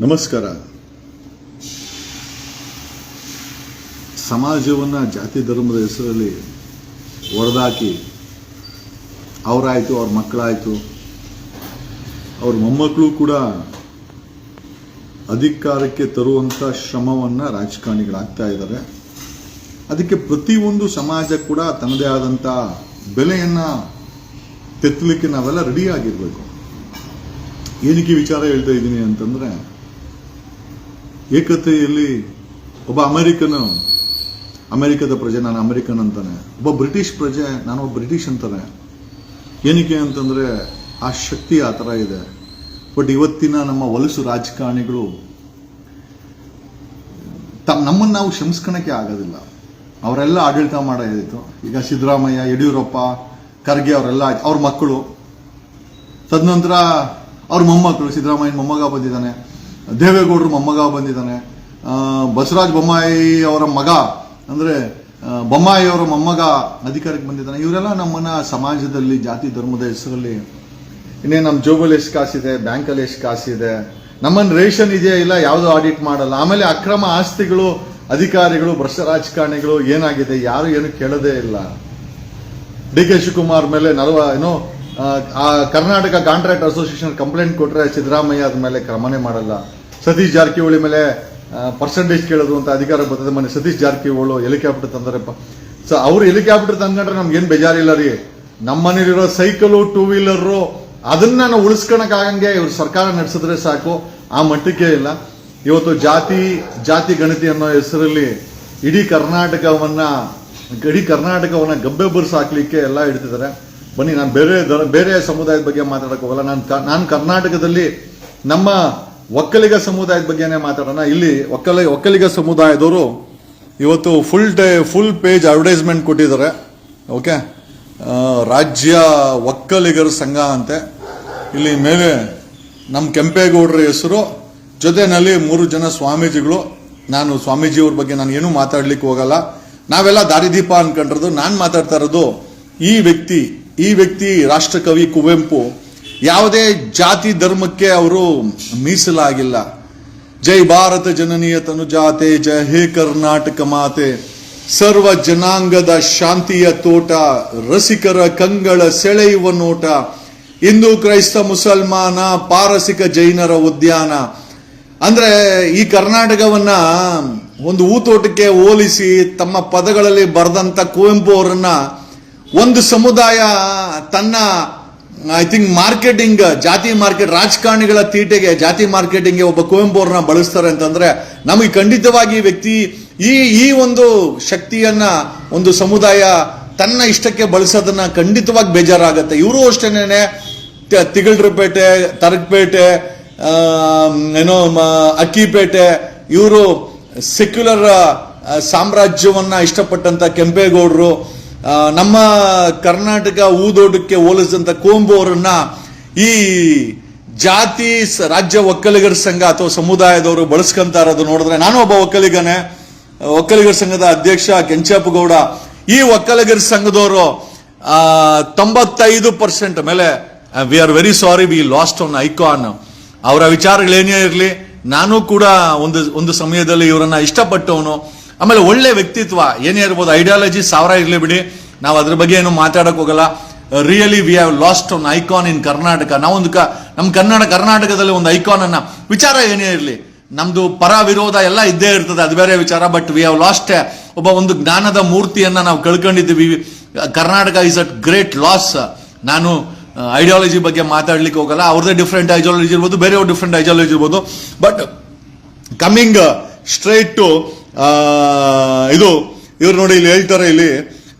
ನಮಸ್ಕಾರ. ಸಮಾಜವನ್ನು ಜಾತಿ ಧರ್ಮದ ಹೆಸರಲ್ಲಿ ಹೊರದಾಕಿ ಅವರಾಯಿತು, ಅವ್ರ ಮಕ್ಕಳಾಯಿತು, ಅವ್ರ ಮೊಮ್ಮಕ್ಕಳು ಕೂಡ ಅಧಿಕಾರಕ್ಕೆ ತರುವಂಥ ಶ್ರಮವನ್ನು ರಾಜಕಾರಣಿಗಳಾಗ್ತಾ ಇದ್ದಾರೆ. ಅದಕ್ಕೆ ಪ್ರತಿಯೊಂದು ಸಮಾಜ ಕೂಡ ತನ್ನದೇ ಆದಂಥ ಬೆಲೆಯನ್ನು ತೆತ್ತಲಿಕ್ಕೆ ನಾವೆಲ್ಲ ರೆಡಿಯಾಗಿರಬೇಕು ಏನಕ್ಕೆ ವಿಚಾರ ಹೇಳ್ತಾ ಇದ್ದೀನಿ ಅಂತಂದ್ರೆ ಏಕತೆಯಲ್ಲಿ ಒಬ್ಬ ಅಮೆರಿಕನ್, ಅಮೆರಿಕದ ಪ್ರಜೆ, ನಾನು ಅಮೆರಿಕನ್ ಅಂತಾನೆ. ಒಬ್ಬ ಬ್ರಿಟಿಷ್ ಪ್ರಜೆ, ನಾನು ಒಬ್ಬ ಬ್ರಿಟಿಷ್ ಅಂತಾನೆ. ಏನಕ್ಕೆ ಅಂತಂದರೆ, ಆ ಶಕ್ತಿ ಆ ಥರ ಇದೆ. ಬಟ್ ಇವತ್ತಿನ ನಮ್ಮ ವಲಸು ರಾಜಕಾರಣಿಗಳು ತಮ್ಮ ನಮ್ಮನ್ನು ನಾವು ಕ್ಷಮಿಸ್ಕೊಳಕ್ಕೆ ಆಗೋದಿಲ್ಲ. ಅವರೆಲ್ಲ ಆಡಳಿತ ಮಾಡೋದಿತ್ತು ಈಗ ಸಿದ್ದರಾಮಯ್ಯ, ಯಡಿಯೂರಪ್ಪ, ಖರ್ಗೆ ಅವರೆಲ್ಲ ಅವ್ರ ಮಕ್ಕಳು. ತದನಂತರ ಅವ್ರ ಮೊಮ್ಮಕ್ಕಳು, ಸಿದ್ದರಾಮಯ್ಯನ ಮೊಮ್ಮಗ ಬಂದಿದ್ದಾನೆ. ದೇವೇಗೌಡರು ಮೊಮ್ಮಗ ಬಂದಿದ್ದಾನೆ. ಬಸವರಾಜ ಬೊಮ್ಮಾಯಿ ಅವರ ಮಗ, ಅಂದರೆ ಬೊಮ್ಮಾಯಿ ಅವರ ಮೊಮ್ಮಗ ಅಧಿಕಾರಕ್ಕೆ ಬಂದಿದ್ದಾನೆ. ಇವರೆಲ್ಲ ನಮ್ಮನ್ನು ಸಮಾಜದಲ್ಲಿ, ಜಾತಿ ಧರ್ಮದ ಹೆಸರಲ್ಲಿ, ಇನ್ನೇ ನಮ್ಮ ಜೋಬಲ್ಲಿ ಎಷ್ಟು ಕಾಸಿದೆ, ಬ್ಯಾಂಕಲ್ಲಿ ಎಷ್ಟು ಕಾಸಿದೆ ನಮ್ಮನ್ನು ರೇಷನ್ ಇದೆಯಾ ಇಲ್ಲ, ಯಾವುದು ಆಡಿಟ್ ಮಾಡಲ್ಲ. ಆಮೇಲೆ ಅಕ್ರಮ ಆಸ್ತಿಗಳು, ಅಧಿಕಾರಿಗಳು, ಭ್ರಷ್ಟ ರಾಜಕಾರಣಿಗಳು ಏನಾಗಿದೆ, ಯಾರು ಏನು ಕೇಳೋದೇ ಇಲ್ಲ. ಡಿ ಕೆ ಶಿವಕುಮಾರ್ ಮೇಲೆ ನಲವ, ಏನೋ ಆ, ಕರ್ನಾಟಕ ಕಾಂಟ್ರಾಕ್ಟ್ ಅಸೋಸಿಯೇಷನ್ ಕಂಪ್ಲೇಂಟ್ ಕೊಟ್ಟರೆ ಸಿದ್ದರಾಮಯ್ಯ ಅದ ಮೇಲೆ ಕ್ರಮನೇ ಮಾಡಲ್ಲ. ಸತೀಶ್ ಜಾರಕಿಹೊಳಿ ಮೇಲೆ ಪರ್ಸೆಂಟೇಜ್ ಕೇಳೋದು ಅಂತ ಅಧಿಕಾರ ಬರ್ತದೆ ಮನೆ. ಸತೀಶ್ ಜಾರಕಿಹೊಳು ಹೆಲಿಕಾಪ್ಟರ್ ತಂದಾರಪ್ಪ ಸೊ ಅವ್ರು ಹೆಲಿಕಾಪ್ಟರ್ ತಂದ್ಕೊಂಡ್ರೆ ನಮ್ಗೇನು ಬೇಜಾರಿಲ್ಲ ರೀ. ನಮ್ಮ ಮನೇಲಿರೋ ಸೈಕಲು ಟೂ ವೀಲರು ಅದನ್ನ ನಾವು ಉಳಿಸ್ಕೊಳಕ್ಕಾಗಂಗೆ ಇವರು ಸರ್ಕಾರ ನಡೆಸಿದ್ರೆ ಸಾಕು. ಆ ಮಟ್ಟಕ್ಕೆ ಇಲ್ಲ. ಇವತ್ತು ಜಾತಿ ಜಾತಿ ಗಣತಿ ಅನ್ನೋ ಹೆಸರಲ್ಲಿ ಇಡೀ ಕರ್ನಾಟಕವನ್ನ ಇಡೀ ಕರ್ನಾಟಕವನ್ನ ಗಬ್ಬೆ ಹಾಕ್ಲಿಕ್ಕೆ ಎಲ್ಲ ಇಡ್ತಿದ್ದಾರೆ ಬನ್ನಿ, ನಾನು ಬೇರೆ ಬೇರೆ ಸಮುದಾಯದ ಬಗ್ಗೆ ಮಾತಾಡಕ್ಕೆ ಹೋಗಲ್ಲ. ನಾನು ನಾನು ಕರ್ನಾಟಕದಲ್ಲಿ ನಮ್ಮ ಒಕ್ಕಲಿಗ ಸಮುದಾಯದ ಬಗ್ಗೆನೇ ಮಾತಾಡೋಣ. ಇಲ್ಲಿ ಒಕ್ಕಲ, ಒಕ್ಕಲಿಗ ಸಮುದಾಯದವರು ಇವತ್ತು full day full page advertisement ಕೊಟ್ಟಿದ್ದಾರೆ. ಓಕೆ ರಾಜ್ಯ ಒಕ್ಕಲಿಗರ ಸಂಘ ಅಂತೆ. ಇಲ್ಲಿ ಮೇಲೆ ನಮ್ಮ ಕೆಂಪೇಗೌಡರ ಹೆಸರು, ಜೊತೆನಲ್ಲಿ ಮೂರು ಜನ ಸ್ವಾಮೀಜಿಗಳು. ನಾನು ಸ್ವಾಮೀಜಿಯವ್ರ ಬಗ್ಗೆ ನಾನು ಏನೂ ಮಾತಾಡ್ಲಿಕ್ಕೆ ಹೋಗಲ್ಲ. ನಾವೆಲ್ಲ ದಾರಿದೀಪ ಅನ್ಕೊಂಡಿರೋದು. ನಾನು ಮಾತಾಡ್ತಾ ಇರೋದು ಈ ವ್ಯಕ್ತಿ ಈ ವ್ಯಕ್ತಿ ರಾಷ್ಟ್ರಕವಿ ಕುವೆಂಪು ಯಾವುದೇ ಜಾತಿ ಧರ್ಮಕ್ಕೆ ಅವರು ಮೀಸಲಾಗಿಲ್ಲ. ಜೈ ಭಾರತ ಜನನೀಯ ತನುಜಾತೆ ಜಯ ಹೇ ಕರ್ನಾಟಕ ಮಾತೆ. ಸರ್ವ ಜನಾಂಗದ ಶಾಂತಿಯ ತೋಟ, ರಸಿಕರ ಕಂಗಳ ಸೆಳೆಯುವ ನೋಟ. ಹಿಂದೂ ಕ್ರೈಸ್ತ ಮುಸಲ್ಮಾನ, ಪಾರಸಿಕ ಜೈನರ ಉದ್ಯಾನ. ಅಂದ್ರೆ ಈ ಕರ್ನಾಟಕವನ್ನ ಒಂದು ಹೂತೋಟಕ್ಕೆ ಹೋಲಿಸಿ ತಮ್ಮ ಪದಗಳಲ್ಲಿ ಬರೆದಂತ ಕುವೆಂಪು ಅವರನ್ನ ಒಂದು ಸಮುದಾಯ ತನ್ನ ಐ ಥಿಂಕ್ ಮಾರ್ಕೆಟಿಂಗ್ ಜಾತಿ ಮಾರ್ಕೆಟ್ ರಾಜಕಾರಣಿಗಳ ತೀಟೆಗೆ, ಜಾತಿ ಮಾರ್ಕೆಟಿಂಗ್ಗೆ ಒಬ್ಬ ಕುವೆಂಪು ಅವ್ರನ್ನ ಬಳಸ್ತಾರೆ ಅಂತಂದ್ರೆ ನಮಗೆ ಖಂಡಿತವಾಗಿ ವ್ಯಕ್ತಿ, ಈ ಈ ಒಂದು ಶಕ್ತಿಯನ್ನ, ಒಂದು ಸಮುದಾಯ ತನ್ನ ಇಷ್ಟಕ್ಕೆ ಬಳಸೋದನ್ನ ಖಂಡಿತವಾಗಿ ಬೇಜಾರಾಗತ್ತೆ. ಇವರು ಅಷ್ಟೇನೆ ತಿಗಳ್ರಪೇಟೆ ತರಕಪೇಟೆ ಏನೋ ಅಕ್ಕಿಪೇಟೆ, ಇವರು ಸೆಕ್ಯುಲರ್ ಸಾಮ್ರಾಜ್ಯವನ್ನ ಇಷ್ಟಪಟ್ಟಂತ ಕೆಂಪೇಗೌಡರು ನಮ್ಮ ಕರ್ನಾಟಕ ಊದೋಟಕ್ಕೆ ಹೋಲಿಸಿದಂತ ಕೋಂಬು ಅವರನ್ನ ಈ ಜಾತಿ ರಾಜ್ಯ ಒಕ್ಕಲಿಗರ ಸಂಘ ಅಥವಾ ಸಮುದಾಯದವರು ಬಳಸ್ಕೊಂತ ಇರೋದು ನೋಡಿದ್ರೆ ನಾನು ಒಬ್ಬ ಒಕ್ಕಲಿಗನೇ. ಒಕ್ಕಲಿಗರ ಸಂಘದ ಅಧ್ಯಕ್ಷ ಕೆಂಚಪ್ಪ ಗೌಡ ಈ ಒಕ್ಕಲಿಗರ ಸಂಘದವರು ತೊಂಬತ್ತೈದು ಪರ್ಸೆಂಟ್ ಮೇಲೆ we are very sorry we lost one icon. ಅವರ ವಿಚಾರಗಳೇನೇ ಇರಲಿ, ನಾನು ಕೂಡ ಒಂದು ಒಂದು ಸಮಯದಲ್ಲಿ ಇವರನ್ನ ಇಷ್ಟಪಟ್ಟವನು. ಆಮೇಲೆ ಒಳ್ಳೆ ವ್ಯಕ್ತಿತ್ವ, ಏನೇ ಇರ್ಬೋದು ಐಡಿಯಾಲಜಿ ಸಾವಿರ ಇರಲಿ ಬಿಡಿ. ನಾವು ಅದ್ರ ಬಗ್ಗೆ ಏನು ಮಾತಾಡಕ್ ಹೋಗಲ್ಲ. Really we have lost one icon in Karnataka ನಾವೊಂದು ಕ ನಮ್ಮ ಕನ್ನಡ, ಕರ್ನಾಟಕದಲ್ಲಿ ಒಂದು ಐಕಾನ್ ಅನ್ನ, ವಿಚಾರ ಏನೇ ಇರಲಿ. ನಮ್ದು ಪರ ವಿರೋಧ ಎಲ್ಲ ಇದ್ದೇ ಇರ್ತದೆ, ಅದು ಬೇರೆ ವಿಚಾರ. ಬಟ್ ವಿ ಹ್ಯಾವ್ ಲಾಸ್ಟ್ ಒಬ್ಬ ಒಂದು ಜ್ಞಾನದ ಮೂರ್ತಿಯನ್ನ ನಾವು ಕಳ್ಕೊಂಡಿದ್ದೀವಿ. Karnataka is at great loss ನಾನು ಐಡಿಯಾಲಜಿ ಬಗ್ಗೆ ಮಾತಾಡ್ಲಿಕ್ಕೆ ಹೋಗಲ್ಲ. ಅವ್ರದ್ದೇ ಡಿಫ್ರೆಂಟ್ ಐಡಿಯಾಲಜಿ ಇರ್ಬೋದು, ಬೇರೆಯವ್ರ ಡಿಫ್ರೆಂಟ್ ಐಡಿಯಾಲಜಿ ಇರ್ಬೋದು. ಬಟ್ ಕಮಿಂಗ್ ಸ್ಟ್ರೈಟ್ ಟು ಇದು ಇವ್ರು ನೋಡಿ ಇಲ್ಲಿ ಹೇಳ್ತಾರೆ ಇಲ್ಲಿ,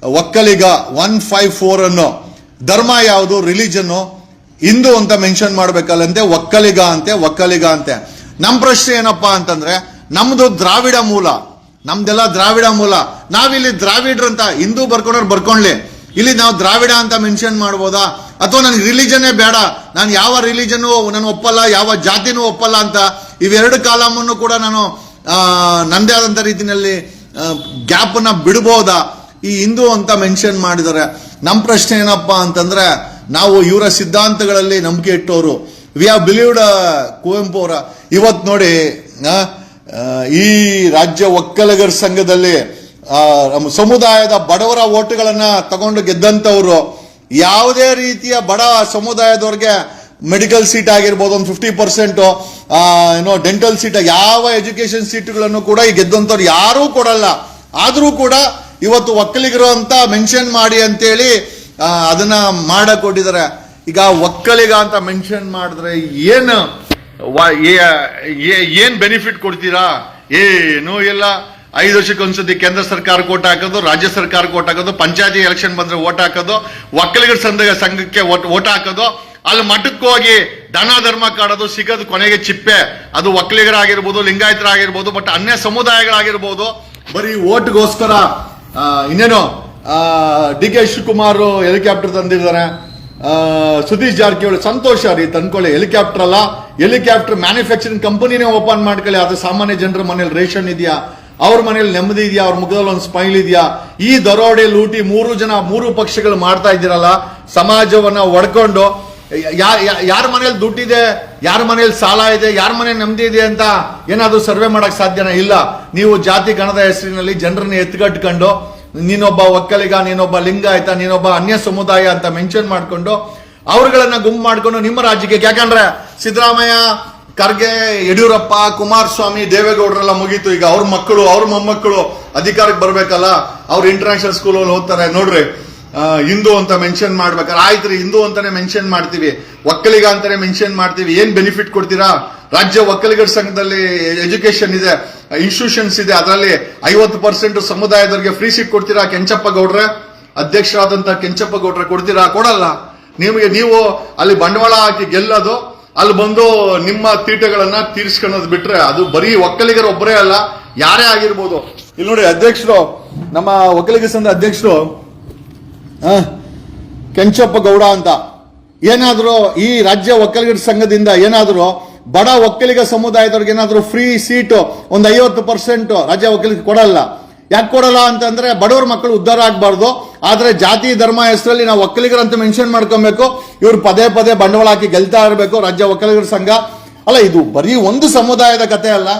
ಒಕ್ಕಲಿಗ ಒನ್ ಫೈವ್ ಫೋರ್ ಅನ್ನು, ಧರ್ಮ ಯಾವುದು ರಿಲಿಜನ್ನು ಹಿಂದೂ ಅಂತ ಮೆನ್ಷನ್ ಮಾಡ್ಬೇಕಲ್ಲಂತೆ, ಒಕ್ಕಲಿಗ ಅಂತೆ ಒಕ್ಕಲಿಗ ಅಂತೆ. ನಮ್ಮ ಪ್ರಶ್ನೆ ಏನಪ್ಪಾ ಅಂತಂದ್ರೆ, ನಮ್ದು ದ್ರಾವಿಡ ಮೂಲ, ನಮ್ದೆಲ್ಲ ದ್ರಾವಿಡ ಮೂಲ. ನಾವಿಲ್ಲಿ ದ್ರಾವಿಡ್ರಂತ, ಹಿಂದೂ ಬರ್ಕೊಂಡ್ರೆ ಬರ್ಕೊಂಡ್ಲಿ. ಇಲ್ಲಿ ನಾವು ದ್ರಾವಿಡ ಅಂತ ಮೆನ್ಷನ್ ಮಾಡ್ಬೋದಾ? ಅಥವಾ ನನಗೆ ರಿಲಿಜನ್ನೇ ಬೇಡ. ನಾನು ಯಾವ ರಿಲಿಜನ್ನು ನಾನು ಒಪ್ಪಲ್ಲ, ಯಾವ ಜಾತಿನೂ ಒಪ್ಪಲ್ಲ ಅಂತ. ಇವೆರಡು ಕಾಲಮನ್ನು ಕೂಡ ನಾನು ಆ, ನಂದೇ ಆದಂಥ ರೀತಿಯಲ್ಲಿ ಗ್ಯಾಪನ್ನು ಬಿಡ್ಬೋದಾ? ಈ ಹಿಂದೂ ಅಂತ ಮೆನ್ಷನ್ ಮಾಡಿದ್ದಾರೆ. ನಮ್ಮ ಪ್ರಶ್ನೆ ಏನಪ್ಪ ಅಂತಂದರೆ ನಾವು ಇವರ ಸಿದ್ಧಾಂತಗಳಲ್ಲಿ ನಂಬಿಕೆ ಇಟ್ಟವರು ವಿ ಹ್ಯಾವ್ ಬಿಲೀವ್ಡ್ ಕುವೆಂಪು ಅವರ. ಇವತ್ತು ನೋಡಿ ಈ ರಾಜ್ಯ ಒಕ್ಕಲಗರ ಸಂಘದಲ್ಲಿ ನಮ್ಮ ಸಮುದಾಯದ ಬಡವರ ಓಟುಗಳನ್ನು ತಗೊಂಡು ಗೆದ್ದಂಥವರು ಯಾವುದೇ ರೀತಿಯ ಬಡ ಸಮುದಾಯದವ್ರಿಗೆ ಮೆಡಿಕಲ್ ಸೀಟ್ ಆಗಿರ್ಬೋದು ಒಂದು ಫಿಫ್ಟಿ ಪರ್ಸೆಂಟು ಏನೋ ಡೆಂಟಲ್ ಸೀಟ್ ಯಾವ ಎಜುಕೇಶನ್ ಸೀಟ್ಗಳನ್ನು ಕೂಡ ಈ ಗೆದ್ದಂಥವ್ರು ಯಾರೂ ಕೊಡಲ್ಲ. ಆದರೂ ಕೂಡ ಇವತ್ತು ಒಕ್ಕಲಿಗರು ಅಂತ ಮೆನ್ಷನ್ ಮಾಡಿ ಅಂತೇಳಿ ಅದನ್ನು ಅದನ್ನ ಮಾಡಕ್ ಕೊಟ್ಟಿದ್ದಾರೆ ಈಗ ಒಕ್ಕಲಿಗ ಅಂತ ಮೆನ್ಷನ್ ಮಾಡಿದ್ರೆ ಏನು ಏನು ಬೆನಿಫಿಟ್ ಕೊಡ್ತೀರಾ? ಏನೂ ಇಲ್ಲ. ಐದು ವರ್ಷಕ್ಕೆ ಒಂದ್ಸತಿ ಕೇಂದ್ರ ಸರ್ಕಾರ ಓಟ್ ಹಾಕೋದು, ರಾಜ್ಯ ಸರ್ಕಾರ ಓಟ್ ಹಾಕೋದು, ಪಂಚಾಯತಿ ಎಲೆಕ್ಷನ್ ಬಂದ್ರೆ ಓಟ್ ಹಾಕೋದು, ಒಕ್ಕಲಿಗರ ಸಂಘ, ಸಂಘಕ್ಕೆ ಓಟ್ ಹಾಕೋದು. ಅಲ್ಲಿ ಮಠಕ್ಕೆ ಹೋಗಿ ದಾನ ಧರ್ಮ ಕಾಡೋದು ಸಿಗೋದು ಕೊನೆಗೆ ಚಿಪ್ಪೆ. ಅದು ಒಕ್ಕಲಿಗರಾಗಿರ್ಬೋದು, ಲಿಂಗಾಯತರಾಗಿರ್ಬೋದು, ಬಟ್ ಅನ್ಯ ಸಮುದಾಯಗಳಾಗಿರ್ಬೋದು. ಬರೀ ಓಟ್ಗೋಸ್ಕರ ಇನ್ನೇನು ಡಿ ಕೆ ಶಿವಕುಮಾರ್ ಹೆಲಿಕಾಪ್ಟರ್ ತಂದಿದ್ದಾರೆ. ಸುದೀಶ್ ಜಾರಕಿಹೊಳಿ ಸಂತೋಷ ರೀ ತಂದ್ಕೊಳ್ಳಿ. ಹೆಲಿಕಾಪ್ಟರ್ ಅಲ್ಲ, ಹೆಲಿಕಾಪ್ಟರ್ ಮ್ಯಾನುಫ್ಯಾಕ್ಚರಿಂಗ್ ಕಂಪನಿನೇ ಓಪನ್ ಮಾಡ್ಕೊಳ್ಳಿ. ಅದು ಸಾಮಾನ್ಯ ಜನರ ಮನೇಲಿ ರೇಷನ್ ಇದೆಯಾ? ಅವ್ರ ಮನೇಲಿ ನೆಮ್ಮದಿ ಇದೆಯಾ? ಅವ್ರ ಮುಖದಲ್ಲಿ ಒಂದು ಸ್ಮೈಲ್ ಇದೆಯಾ? ಈ ದರೋಡೆ ಲೂಟಿ ಮೂರು ಜನ, ಮೂರು ಪಕ್ಷಗಳು ಮಾಡ್ತಾ ಇದ್ದೀರಲ್ಲ, ಸಮಾಜವನ್ನ ಒಡ್ಕೊಂಡು ಯಾರ ಮನೇಲಿ ದುಡ್ಡಿದೆ, ಯಾರ ಮನೇಲಿ ಸಾಲ ಇದೆ, ಯಾರ ಮನೆ ನೆಮ್ಮದಿ ಇದೆ ಅಂತ ಏನಾದರೂ ಸರ್ವೆ ಮಾಡೋಕ್ಕೆ ಸಾಧ್ಯನೇ? ಇಲ್ಲ. ನೀವು ಜಾತಿ ಗಣದ ಹೆಸರಿನಲ್ಲಿ ಜನರನ್ನ ಎತ್ಕಟ್ಕೊಂಡು ನೀನೊಬ್ಬ ಒಕ್ಕಲಿಗ, ನೀನೊಬ್ಬ ಲಿಂಗಾಯತ, ನೀನೊಬ್ಬ ಅನ್ಯ ಸಮುದಾಯ ಅಂತ ಮೆನ್ಷನ್ ಮಾಡ್ಕೊಂಡು, ಅವ್ರಗಳನ್ನ ಗುಂಪು ಮಾಡ್ಕೊಂಡು ನಿಮ್ಮ ರಾಜ್ಯಕ್ಕೆ ಯಾಕಂದ್ರೆ ಸಿದ್ದರಾಮಯ್ಯ, ಖರ್ಗೆ, ಯಡಿಯೂರಪ್ಪ, ಕುಮಾರಸ್ವಾಮಿ, ದೇವೇಗೌಡರೆಲ್ಲ ಮುಗೀತು. ಈಗ ಅವ್ರ ಮಕ್ಕಳು, ಅವ್ರ ಮೊಮ್ಮಕ್ಕಳು ಅಧಿಕಾರಕ್ಕೆ ಬರಬೇಕಲ್ಲ? ಅವ್ರು ಇಂಟರ್ನ್ಯಾಷನಲ್ ಸ್ಕೂಲಲ್ಲಿ ಓದ್ತಾರೆ. ನೋಡ್ರಿ ಹಿಂದೂ ಅಂತ ಮೆನ್ಷನ್ ಮಾಡ್ಬೇಕಾರೆ ಆಯ್ತು ಹಿಂದೂ ಅಂತಾನೆ ಮೆನ್ಷನ್ ಮಾಡ್ತೀವಿ. ಒಕ್ಕಲಿಗ ಅಂತಾನೆ ಮೆನ್ಷನ್ ಮಾಡ್ತೀವಿ. ಏನ್ ಬೆನಿಫಿಟ್ ಕೊಡ್ತೀರಾ? ರಾಜ್ಯ ಒಕ್ಕಲಿಗರ ಸಂಘದಲ್ಲಿ ಎಜುಕೇಶನ್ ಇದೆ ಇನ್ಸ್ಟಿಟ್ಯೂಷನ್ಸ್ ಇದೆ, ಅದರಲ್ಲಿ ಐವತ್ತು ಪರ್ಸೆಂಟ್ ಸಮುದಾಯದವರಿಗೆ ಫ್ರೀ ಸೀಟ್ ಕೊಡ್ತೀರಾ, ಕೆಂಚಪ್ಪ ಗೌಡ್ರೆ? ಅಧ್ಯಕ್ಷರಾದಂತ ಕೆಂಚಪ್ಪ ಗೌಡ್ರೆ ಕೊಡ್ತೀರಾ? ಕೊಡಲ್ಲ. ನಿಮಗೆ ನೀವು ಅಲ್ಲಿ ಬಂಡವಾಳ ಹಾಕಿ ಗೆಲ್ಲೋದು, ಅಲ್ಲಿ ಬಂದು ನಿಮ್ಮ ತೀಟಗಳನ್ನ ತೀರ್ಸ್ಕೊಳ್ಳೋದು ಬಿಟ್ರೆ ಅದು ಬರೀ ಒಕ್ಕಲಿಗರ ಒಬ್ಬರೇ ಅಲ್ಲ, ಯಾರೇ ಆಗಿರ್ಬೋದು. ಇಲ್ಲಿ ನೋಡಿ, ಅಧ್ಯಕ್ಷರು, ನಮ್ಮ ಒಕ್ಕಲಿಗ ಸಂಘದ ಅಧ್ಯಕ್ಷರು ಕೆಂಚಪ್ಪ ಗೌಡ ಅಂತ. ಏನಾದರೂ ಈ ರಾಜ್ಯ ಒಕ್ಕಲಿಗರ ಸಂಘದಿಂದ ಏನಾದರೂ ಬಡ ಒಕ್ಕಲಿಗ ಸಮುದಾಯದವ್ರಿಗೆ ಏನಾದರೂ ಫ್ರೀ ಸೀಟು ಒಂದು ಐವತ್ತು ಪರ್ಸೆಂಟ್ ರಾಜ್ಯ ಒಕ್ಕಲಿಗ ಕೊಡಲ್ಲ. ಯಾಕೆ ಕೊಡಲ್ಲ ಅಂತಂದ್ರೆ ಬಡವ್ರ ಮಕ್ಕಳು ಉದ್ಧಾರ ಆಗಬಾರ್ದು. ಆದರೆ ಜಾತಿ, ಧರ್ಮ, ಹೆಸರಲ್ಲಿ ನಾವು ಒಕ್ಕಲಿಗರಂತ ಮೆನ್ಷನ್ ಮಾಡ್ಕೊಬೇಕು. ಇವ್ರು ಪದೇ ಪದೇ ಬಂಡವಾಳ ಹಾಕಿ ಗೆಲ್ತಾ ಇರಬೇಕು ರಾಜ್ಯ ಒಕ್ಕಲಿಗರ ಸಂಘ. ಅಲ್ಲ, ಇದು ಬರೀ ಒಂದು ಸಮುದಾಯದ ಕತೆ ಅಲ್ಲ.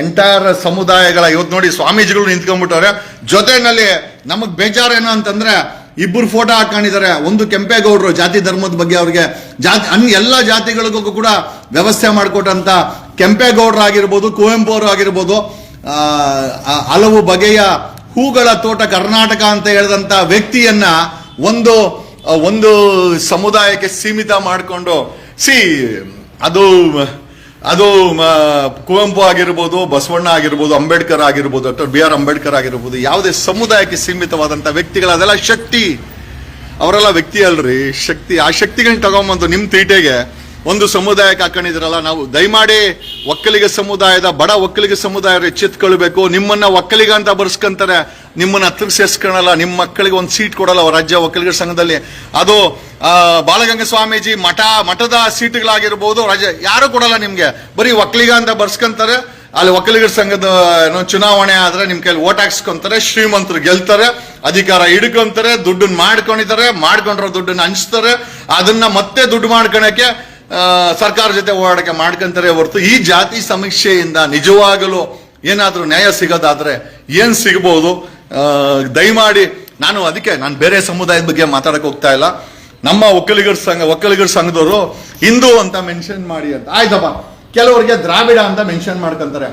ಎಂಟೈರ್ ಸಮುದಾಯಗಳ ಇವತ್ತು ನೋಡಿ ಸ್ವಾಮೀಜಿಗಳು ನಿಂತ್ಕೊಂಡ್ಬಿಟ್ಟವ್ರೆ. ಜೊತೆನಲ್ಲಿ ನಮಗ್ ಬೇಜಾರೇನು ಅಂತಂದ್ರೆ ಇಬ್ಬರು ಫೋಟೋ ಹಾಕೊಂಡಿದ್ದಾರೆ. ಒಂದು ಕೆಂಪೇಗೌಡರು ಜಾತಿ ಧರ್ಮದ ಬಗ್ಗೆ ಅವ್ರಿಗೆ ಜಾತಿ ಅನ್ ಎಲ್ಲ ಜಾತಿಗಳಿಗೂ ಕೂಡ ವ್ಯವಸ್ಥೆ ಮಾಡಿಕೊಟ್ಟಂತ ಕೆಂಪೇಗೌಡರಾಗಿರ್ಬೋದು ಕುವೆಂಪು ಅವರು ಆಗಿರ್ಬೋದು ಹಲವು ಬಗೆಯ ಹೂಗಳ ತೋಟ ಕರ್ನಾಟಕ ಅಂತ ಹೇಳಿದಂತ ವ್ಯಕ್ತಿಯನ್ನ ಒಂದು ಒಂದು ಸಮುದಾಯಕ್ಕೆ ಸೀಮಿತ ಮಾಡಿಕೊಂಡು, ಸಿ, ಅದು ಅದು ಕುವೆಂಪು ಆಗಿರ್ಬೋದು, ಬಸವಣ್ಣ ಆಗಿರ್ಬೋದು, ಅಂಬೇಡ್ಕರ್ ಆಗಿರ್ಬೋದು, ಡಾಕ್ಟರ್ ಬಿ ಆರ್ ಅಂಬೇಡ್ಕರ್ ಆಗಿರ್ಬೋದು, ಯಾವುದೇ ಸಮುದಾಯಕ್ಕೆ ಸೀಮಿತವಾದಂಥ ವ್ಯಕ್ತಿಗಳು, ಅದೆಲ್ಲ ಶಕ್ತಿ. ಅವರೆಲ್ಲ ವ್ಯಕ್ತಿ ಅಲ್ರಿ, ಶಕ್ತಿ. ಆ ಶಕ್ತಿಗಳನ್ನ ತಗೊಂಬಂದು ನಿಮ್ಮ ತೀಟೆಗೆ ಒಂದು ಸಮುದಾಯಕ್ಕೆ ಹಾಕೊಂಡಿದ್ರಲ್ಲ ನಾವು ದಯಮಾಡಿ ಒಕ್ಕಲಿಗ ಸಮುದಾಯದ, ಬಡ ಒಕ್ಕಲಿಗ ಸಮುದಾಯ ಎಚ್ಚೆತ್ಕೊಳ್ಬೇಕು ನಿಮ್ಮನ್ನ ಒಕ್ಕಲಿಗ ಅಂತ ಬರ್ಸ್ಕೊಂತಾರೆ, ನಿಮ್ಮನ್ನ ಹತ್ರ ಸೇರ್ಸ್ಕೊಳಲ್ಲ ನಿಮ್ಮ ಮಕ್ಕಳಿಗೆ ಒಂದು ಸೀಟ್ ಕೊಡಲ್ಲ ರಾಜ್ಯ ಒಕ್ಕಲಿಗರ ಸಂಘದಲ್ಲಿ. ಅದು ಬಾಲಗಂಗಾ ಸ್ವಾಮೀಜಿ ಮಠ, ಮಠದ ಸೀಟ್ಗಳಾಗಿರ್ಬೋದು, ರಾಜ್ಯ ಯಾರು ಕೊಡಲ್ಲ ನಿಮ್ಗೆ. ಬರೀ ಒಕ್ಕಲಿಗ ಅಂತ ಬರ್ಸ್ಕೊಂತಾರೆ, ಅಲ್ಲಿ ಒಕ್ಕಲಿಗರ ಸಂಘದ, ಏನೋ, ಚುನಾವಣೆ ಆದ್ರೆ ನಿಮ್ ಕೈಲಿ ಓಟ್ ಹಾಕ್ಸ್ಕೊಂತಾರೆ, ಶ್ರೀಮಂತರು ಗೆಲ್ತಾರೆ, ಅಧಿಕಾರ ಹಿಡ್ಕೊಂತಾರೆ, ದುಡ್ಡನ್ನ ಮಾಡ್ಕೊಂಡಿದ್ದಾರೆ, ಮಾಡ್ಕೊಂಡಿರೋ ದುಡ್ಡನ್ನ ಹಂಚ್ತಾರೆ, ಅದನ್ನ ಮತ್ತೆ ದುಡ್ಡು ಮಾಡ್ಕೊಳಕ್ಕೆ ಸರ್ಕಾರ ಜೊತೆ ಹೋರಾಟಕ್ಕೆ ಮಾಡ್ಕೊಂತಾರೆ ಹೊರತು ಈ ಜಾತಿ ಸಮೀಕ್ಷೆಯಿಂದ ನಿಜವಾಗಲೂ ಏನಾದರೂ ನ್ಯಾಯ ಸಿಗೋದಾದರೆ ಏನು ಸಿಗ್ಬೋದು? ದಯಮಾಡಿ ನಾನು ಅದಕ್ಕೆ, ನಾನು ಬೇರೆ ಸಮುದಾಯದ ಬಗ್ಗೆ ಮಾತಾಡಕ್ಕೆ ಹೋಗ್ತಾ ಇಲ್ಲ. ನಮ್ಮ ಒಕ್ಕಲಿಗರ ಸಂಘ, ಒಕ್ಕಲಿಗರ ಸಂಘದವರು ಹಿಂದೂ ಅಂತ ಮೆನ್ಷನ್ ಮಾಡಿ ಅಂತ. ಆಯ್ತಪ್ಪ. ಕೆಲವರಿಗೆ ದ್ರಾವಿಡ ಅಂತ ಮೆನ್ಷನ್ ಮಾಡ್ಕೊಂತಾರೆ.